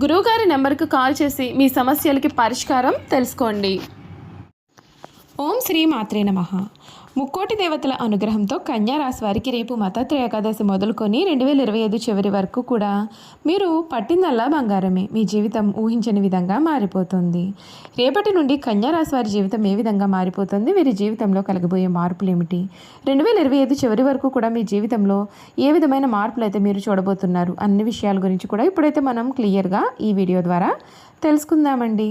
గురువుగారి నెంబర్కు కాల్ చేసి మీ సమస్యలకి పరిష్కారం తెలుసుకోండి. ఓం శ్రీ మాత్రే నమ. ముక్కోటి దేవతల అనుగ్రహంతో కన్యా రాశి వారికి రేపు మతాత్ర ఏకాదశి మొదలుకొని రెండు వేల ఇరవై ఐదు చివరి వరకు కూడా మీరు పట్టిందల్లా బంగారమే. మీ జీవితం ఊహించని విధంగా మారిపోతుంది. రేపటి నుండి కన్యా రాశి వారి జీవితం ఏ విధంగా మారిపోతుంది? వీరి జీవితంలో కలగబోయే మార్పులు ఏమిటి రెండు వేల ఇరవై ఐదు చివరి వరకు కూడా మీ జీవితంలో ఏ విధమైన మార్పులు అయితే మీరు చూడబోతున్నారు? అన్ని విషయాల గురించి కూడా ఇప్పుడైతే మనం క్లియర్గా ఈ వీడియో ద్వారా తెలుసుకుందామండి.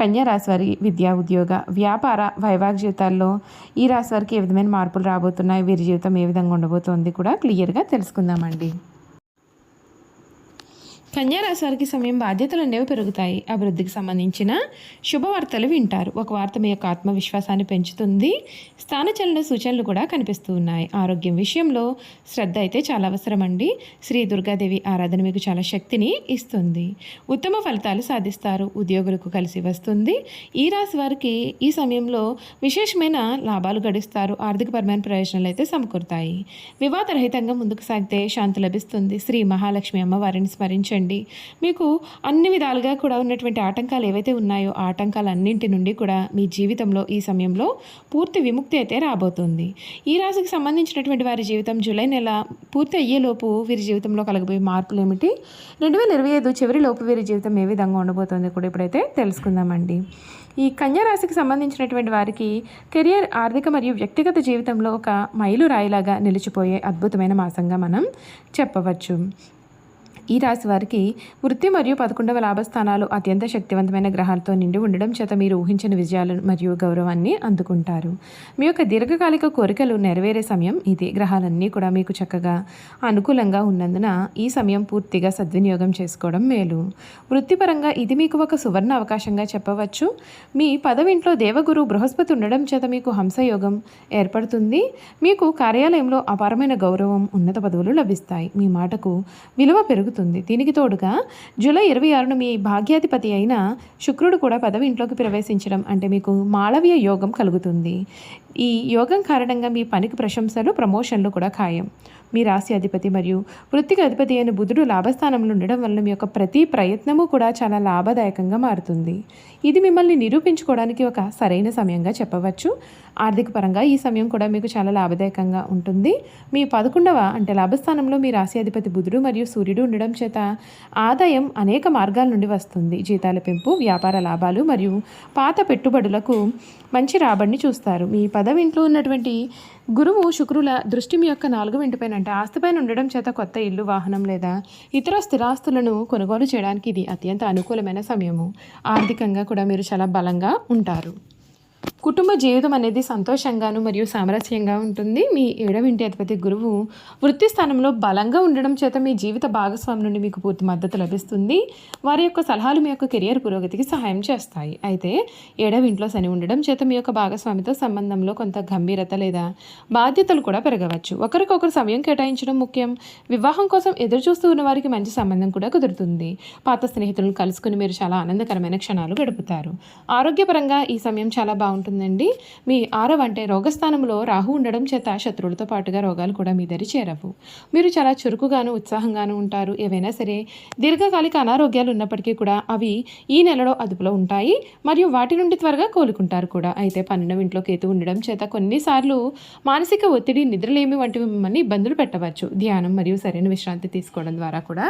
కన్యా వారి విద్యా ఉద్యోగ వ్యాపార వైవాహిక జీవితాల్లో ఈ రాశి వారికి ఏ విధమైన మార్పులు రాబోతున్నాయి? వీరి జీవితం ఏ విధంగా ఉండబోతోంది కూడా క్లియర్గా తెలుసుకుందామండి. కన్యారాశివారికి వారికి సమయం బాధ్యతలు అనేవి పెరుగుతాయి. అభివృద్ధికి సంబంధించిన శుభవార్తలు వింటారు. ఒక వార్త మీ యొక్క ఆత్మవిశ్వాసాన్ని పెంచుతుంది. స్థానచలన సూచనలు కూడా కనిపిస్తూ ఉన్నాయి. ఆరోగ్యం విషయంలో శ్రద్ధ అయితే చాలా అవసరం అండి శ్రీ దుర్గాదేవి ఆరాధన మీకు చాలా శక్తిని ఇస్తుంది. ఉత్తమ ఫలితాలు సాధిస్తారు. ఉద్యోగులకు కలిసి వస్తుంది. ఈ రాశి వారికి ఈ సమయంలో విశేషమైన లాభాలు గడిస్తారు. ఆర్థికపరమైన ప్రయోజనాలు అయితే సమకూరుతాయి. వివాదరహితంగా ముందుకు సాగితే శాంతి లభిస్తుంది. శ్రీ మహాలక్ష్మి అమ్మవారిని స్మరించండి. మీకు అన్ని విధాలుగా కూడా ఉన్నటువంటి ఆటంకాలు ఏవైతే ఉన్నాయో ఆ ఆటంకాలన్నింటి నుండి కూడా మీ జీవితంలో ఈ సమయంలో పూర్తి విముక్తి అయితే రాబోతుంది. ఈ రాశికి సంబంధించినటువంటి వారి జీవితం జూలై నెల పూర్తి అయ్యేలోపు వీరి జీవితంలో కలగబోయే మార్పులు ఏమిటి రెండు వేల ఇరవై ఐదు చివరిలోపు వీరి జీవితం ఏ విధంగా ఉండబోతుంది కూడా ఇప్పుడైతే తెలుసుకుందామండి. ఈ కన్యా రాశికి సంబంధించినటువంటి వారికి కెరియర్ ఆర్థిక మరియు వ్యక్తిగత జీవితంలో ఒక మైలురాయిలాగా నిలిచిపోయే అద్భుతమైన మాసంగా మనం చెప్పవచ్చు. ఈ రాశి వారికి వృత్తి మరియు పదకొండవ లాభస్థానాలు అత్యంత శక్తివంతమైన గ్రహాలతో నిండి ఉండడం చేత మీరు ఊహించిన విజయాలను మరియు గౌరవాన్ని అందుకుంటారు. మీ యొక్క దీర్ఘకాలిక కోరికలు నెరవేరే సమయం ఇది. గ్రహాలన్నీ కూడా మీకు చక్కగా అనుకూలంగా ఉన్నందున ఈ సమయం పూర్తిగా సద్వినియోగం చేసుకోవడం మేలు. వృత్తిపరంగా ఇది మీకు ఒక సువర్ణ అవకాశంగా చెప్పవచ్చు. మీ పదవింట్లో దేవగురు బృహస్పతి ఉండడం చేత మీకు హంసయోగం ఏర్పడుతుంది. మీకు కార్యాలయంలో అపారమైన గౌరవం ఉన్నత పదవులు లభిస్తాయి. మీ మాటకు విలువ పెరుగుతుంది. దీనికి తోడుగా జూలై ఇరవై ఆరును మీ భాగ్యాధిపతి అయిన శుక్రుడు కూడా పదవి ఇంట్లోకి ప్రవేశించడం అంటే మీకు మాళవీయ యోగం కలుగుతుంది. ఈ యోగం కారణంగా మీ పనికి ప్రశంసలు ప్రమోషన్లు కూడా ఖాయం. మీ రాశి అధిపతి మరియు వృత్తికి అధిపతి అయిన బుధుడు లాభస్థానంలో ఉండడం వల్ల మీ యొక్క ప్రతి ప్రయత్నము కూడా చాలా లాభదాయకంగా మారుతుంది. ఇది మిమ్మల్ని నిరూపించుకోవడానికి ఒక సరైన సమయంగా చెప్పవచ్చు. ఆర్థిక పరంగా ఈ సమయం కూడా మీకు చాలా లాభదాయకంగా ఉంటుంది. మీ పదకొండవ అంటే లాభస్థానంలో మీ రాశి అధిపతి బుధుడు మరియు సూర్యుడు ఉండడం చేత ఆదాయం అనేక మార్గాల నుండి వస్తుంది. జీతాల పెంపు వ్యాపార లాభాలు మరియు పాత పెట్టుబడులకు మంచి రాబడిని చూస్తారు. మీ పదవి ఇంట్లో ఉన్నటువంటి గురువు శుక్రుల దృష్టి మీ యొక్క నాలుగు ఇంటిపైన అంటే ఆస్తిపైన ఉండడం చేత కొత్త ఇల్లు వాహనం లేదా ఇతర స్థిరాస్తులను కొనుగోలు చేయడానికి ఇది అత్యంత అనుకూలమైన సమయము. ఆర్థికంగా కూడా మీరు చాలా బలంగా ఉంటారు. కుటుంబ జీవితం అనేది సంతోషంగాను మరియు సామరస్యంగా ఉంటుంది. మీ ఏడవ ఇంటి అధిపతి గురువు వృత్తి స్థానంలో బలంగా ఉండడం చేత మీ జీవిత భాగస్వామి నుండి మీకు పూర్తి మద్దతు లభిస్తుంది. వారి యొక్క సలహాలు మీ యొక్క కెరియర్ పురోగతికి సహాయం చేస్తాయి. అయితే ఏడవ ఇంట్లో శని ఉండడం చేత మీ యొక్క భాగస్వామితో సంబంధంలో కొంత గంభీరత లేదా బాధ్యతలు కూడా పెరగవచ్చు. ఒకరికొకరు సమయం కేటాయించడం ముఖ్యం. వివాహం కోసం ఎదురు చూస్తూ ఉన్న వారికి మంచి సంబంధం కూడా కుదురుతుంది. పాత స్నేహితులను కలుసుకుని మీరు చాలా ఆనందకరమైన క్షణాలు గడుపుతారు. ఆరోగ్యపరంగా ఈ సమయం చాలా బాగుంటుంది. ఉంటుందండి. మీ ఆరవ అంటే రోగస్థానంలో రాహు ఉండడం చేత శత్రువులతో పాటుగా రోగాలు కూడా మీ దరి చేరవు. మీరు చాలా చురుకుగాను ఉత్సాహంగాను ఉంటారు. ఏవైనా సరే దీర్ఘకాలిక అనారోగ్యాలు ఉన్నప్పటికీ కూడా అవి ఈ నెలలో అదుపులో ఉంటాయి. మరియు వాటి నుండి త్వరగా కోలుకుంటారు కూడా. అయితే పన్నెండవ ఇంట్లో కేతు ఉండడం చేత కొన్నిసార్లు మానసిక ఒత్తిడి నిద్రలేమి వంటివి మిమ్మల్ని ఇబ్బందులు పెట్టవచ్చు. ధ్యానం మరియు సరైన విశ్రాంతి తీసుకోవడం ద్వారా కూడా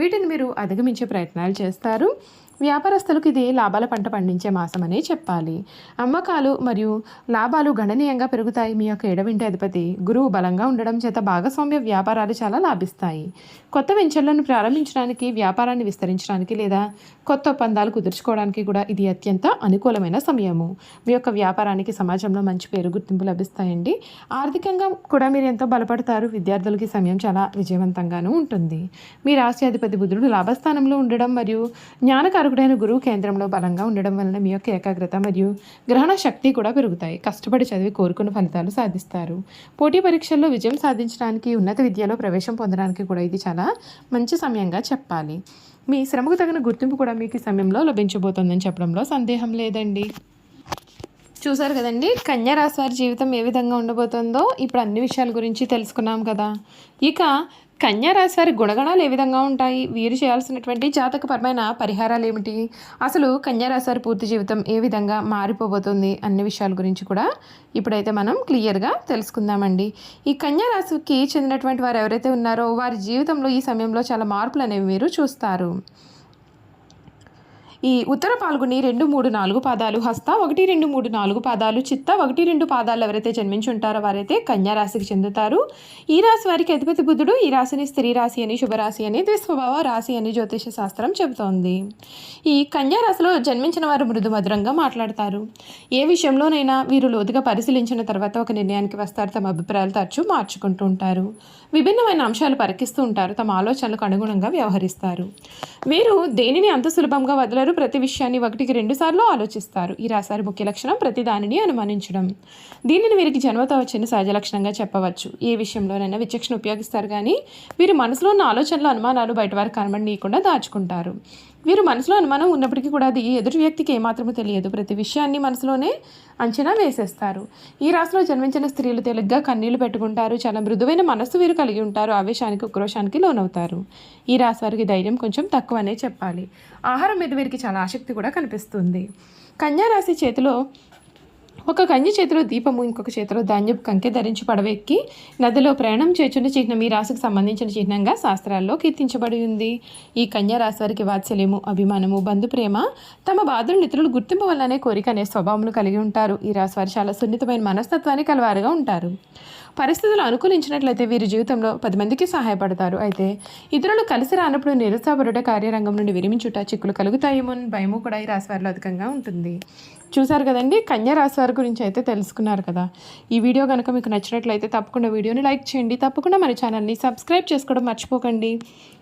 వీటిని మీరు అధిగమించే ప్రయత్నాలు చేస్తారు. వ్యాపారస్తులకు ఇది లాభాల పంట పండించే మాసమనే చెప్పాలి. అమ్మకాలు మరియు లాభాలు గణనీయంగా పెరుగుతాయి. మీ యొక్క ఎడవింటి అధిపతి గురువు బలంగా ఉండడం చేత భాగస్వామ్య వ్యాపారాలు చాలా లాభిస్తాయి. కొత్త వెంచర్లను ప్రారంభించడానికి వ్యాపారాన్ని విస్తరించడానికి లేదా కొత్త ఒప్పందాలు కుదుర్చుకోవడానికి కూడా ఇది అత్యంత అనుకూలమైన సమయము. మీ యొక్క వ్యాపారానికి సమాజంలో మంచి పేరు గుర్తింపు లభిస్తాయండి. ఆర్థికంగా కూడా మీరు ఎంతో బలపడతారు. విద్యార్థులకి సమయం చాలా విజయవంతంగానూ ఉంటుంది. మీ రాష్ట్రాధిపతి అధిపతి బుధుడు లాభస్థానంలో ఉండడం మరియు జ్ఞానకారకుడైన గురువు కేంద్రంలో బలంగా ఉండడం వలన మీ యొక్క ఏకాగ్రత మరియు గ్రహణ శక్తి కూడా పెరుగుతాయి. కష్టపడి చదివి కోరుకున్న ఫలితాలు సాధిస్తారు. పోటీ పరీక్షల్లో విజయం సాధించడానికి ఉన్నత విద్యలో ప్రవేశం పొందడానికి కూడా ఇది చాలా మంచి సమయంగా చెప్పాలి. మీ శ్రమకు తగిన గుర్తింపు కూడా మీకు ఈ సమయంలో లభించబోతోందని చెప్పడంలో సందేహం లేదండి. చూసారు కదండి? కన్యా రాశి వారి జీవితం ఏ విధంగా ఉండబోతుందో ఇప్పుడు అన్ని విషయాల గురించి తెలుసుకున్నాం కదా. ఇక కన్యా రాశి వారి గుణగణాలు ఏ విధంగా ఉంటాయి? వీరు చేయాల్సినటువంటి జాతకపరమైన పరిహారాలు ఏమిటి? అసలు కన్యా రాశి వారి పూర్తి జీవితం ఏ విధంగా మారిపోబోతుంది అన్ని విషయాల గురించి కూడా ఇప్పుడైతే మనం క్లియర్గా తెలుసుకుందామండి. ఈ కన్యా రాశికి చెందినటువంటి వారు ఎవరైతే ఉన్నారో వారి జీవితంలో ఈ సమయంలో చాలా మార్పులు అనేవి మీరు చూస్తారు. ఈ ఉత్తర పాల్గొని రెండు మూడు నాలుగు పాదాలు హస్త ఒకటి రెండు మూడు నాలుగు పాదాలు చిత్త ఒకటి రెండు పాదాలు ఎవరైతే జన్మించి ఉంటారో వారైతే కన్యా రాశికి చెందుతారు. ఈ రాశి వారికి అధిపతి బుద్ధుడు ఈ రాశిని స్త్రీ రాశి అని శుభరాశి అని ద్విస్వభావ రాశి అని జ్యోతిష శాస్త్రం చెబుతోంది. ఈ కన్యారాశిలో జన్మించిన వారు మృదు మధురంగా మాట్లాడతారు. ఏ విషయంలోనైనా వీరు లోతుగా పరిశీలించిన తర్వాత ఒక నిర్ణయానికి వస్తారు. తమ అభిప్రాయాలు తరచూ మార్చుకుంటూ ఉంటారు. విభిన్నమైన అంశాలు పరికిస్తూ ఉంటారు. తమ ఆలోచనలకు అనుగుణంగా వ్యవహరిస్తారు. వీరు దేనిని అంత సులభంగా వదలరు? ప్రతి విషయాన్ని ఒకటికి రెండు సార్లు ఆలోచిస్తారు. ఈ రాశారు ముఖ్య లక్షణం ప్రతి దానిని అనుమానించడం. దీనిని వీరికి జన్మతో వచ్చిన సహజ లక్షణంగా చెప్పవచ్చు. ఏ విషయంలోనైనా విచక్షణ ఉపయోగిస్తారు కానీ వీరి మనసులో ఉన్న ఆలోచనలు అనుమానాలు బయట వారికి కనబడనీయకుండా దాచుకుంటారు. వీరు మనసులో అనుమానం ఉన్నప్పటికీ కూడా అది ఎదుటి వ్యక్తికి ఏమాత్రమూ తెలియదు. ప్రతి విషయాన్ని మనసులోనే అంచనా వేసేస్తారు. ఈ రాశిలో జన్మించిన స్త్రీలు తేలిగ్గా కన్నీళ్ళు పెట్టుకుంటారు. చాలా మృదువైన మనస్సు వీరు కలిగి ఉంటారు. ఆవేశానికి ఉక్రోషానికి లోనవుతారు. ఈ రాశి వారికి ధైర్యం కొంచెం తక్కువనే చెప్పాలి. ఆహారం మీద వీరికి చాలా ఆసక్తి కూడా కనిపిస్తుంది. కన్యా రాశి చేతిలో ఒక కన్య చేతిలో దీపము ఇంకొక చేతిలో ధాన్యపు కంకె ధరించి పడవెక్కి నదిలో ప్రయాణం చేచున్న చిహ్నం ఈ రాశికి సంబంధించిన చిహ్నంగా శాస్త్రాల్లో కీర్తించబడి ఉంది. ఈ కన్య రాశి వారికి వాత్సల్యము అభిమానము బంధుప్రేమ తమ బాధలు ఇతరులు గుర్తింపు వల్లనే కోరిక అనే స్వభావమును కలిగి ఉంటారు. ఈ రాశి వారు చాలా సున్నితమైన మనస్తత్వాన్ని కలవారుగా ఉంటారు. పరిస్థితులు అనుకూలించినట్లయితే వీరి జీవితంలో పది మందికి సహాయపడతారు. అయితే ఇతరులు కలిసి రానప్పుడు నిరుత్సాహపడుట కార్యరంగం నుండి విరమించుట చిక్కులు కలుగుతాయేమో అని భయము కూడా ఈ రాశివారిలో అధికంగా ఉంటుంది. చూసారు కదండి? కన్యా రాశివారి గురించి అయితే తెలుసుకున్నారు కదా. ఈ వీడియో కనుక మీకు నచ్చినట్లయితే తప్పకుండా వీడియోని లైక్ చేయండి. తప్పకుండా మన ఛానల్ని సబ్స్క్రైబ్ చేసుకోవడం మర్చిపోకండి.